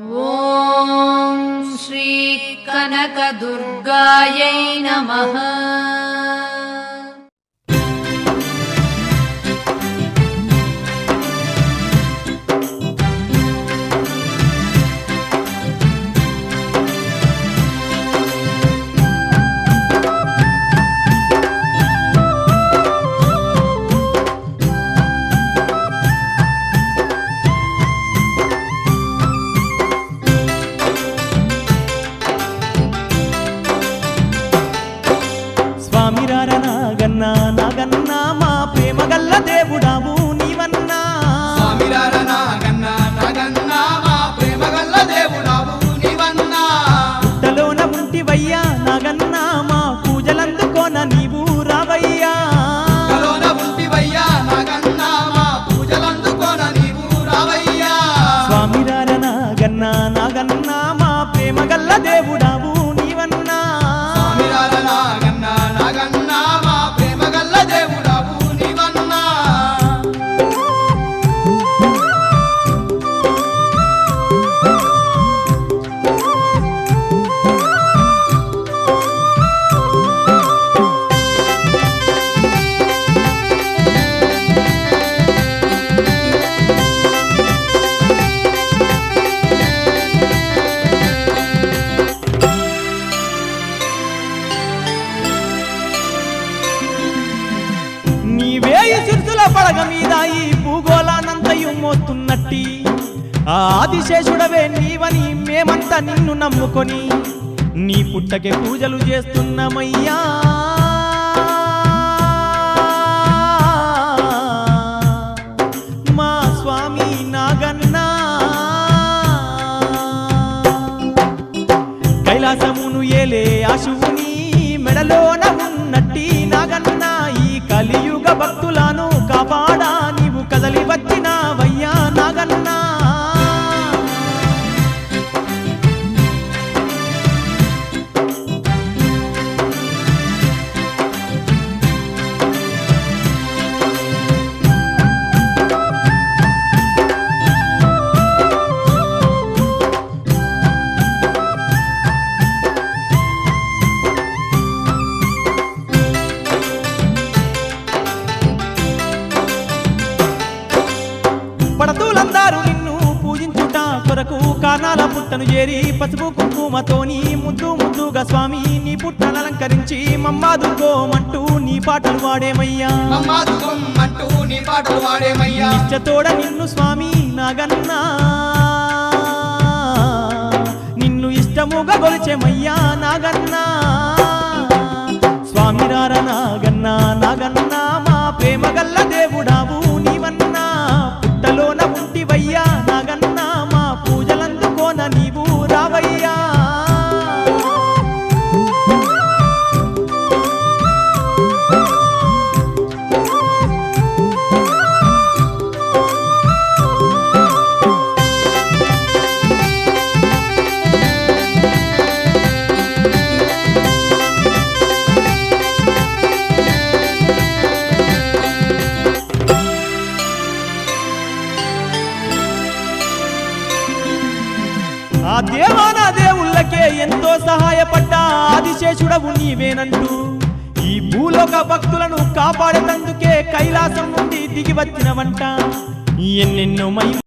ॐ श्रीकनकदुर्गायै नमः నాగన్న నాగన్న మా ప్రేమ గల్ల దేవుడావు నీవన్నా. దేవుడావు పుట్టలోన ఉంటివయ్యా నాగన్న మా పూజలందుకోన నీవు రావయ్యా. నీవే ఈ సిరుసుల పడగ మీద ఈ భూగోళానంతయు మోస్తున్నట్టి ఆ ఆదిశేషుడవే నీవని మేమంతా నిన్ను నమ్ముకొని. నీ పుట్టకే పూజలు చేస్తున్నామయ్యా. కానాల పుట్టను చేరి పసుపు కుంకుమతోని ముద్దు ముద్దుగా స్వామి నీ పుట్టను అలంకరించి మమ్మాదుకోమంటూ నీ పాటలు వాడేమయ్యా మమ్మాదుకోమంటూ నీ పాటలు వాడేమయ్యా నిష్టతోడ నిన్ను స్వామి నాగన్నా. నిన్ను ఇష్టముగా గొలిచెమయ్యా నాగన్నా. స్వామి రార నాగన్నా ఆ దేవానా దేవుళ్ళకే ఎంతో సహాయపడ్డ ఆదిశేషుడవు నీవేనంటూ ఈ భూలోక భక్తులను కాపాడేటందుకే కైలాసం నుండి దిగి వచ్చినవంట. ఎన్నెన్నో మై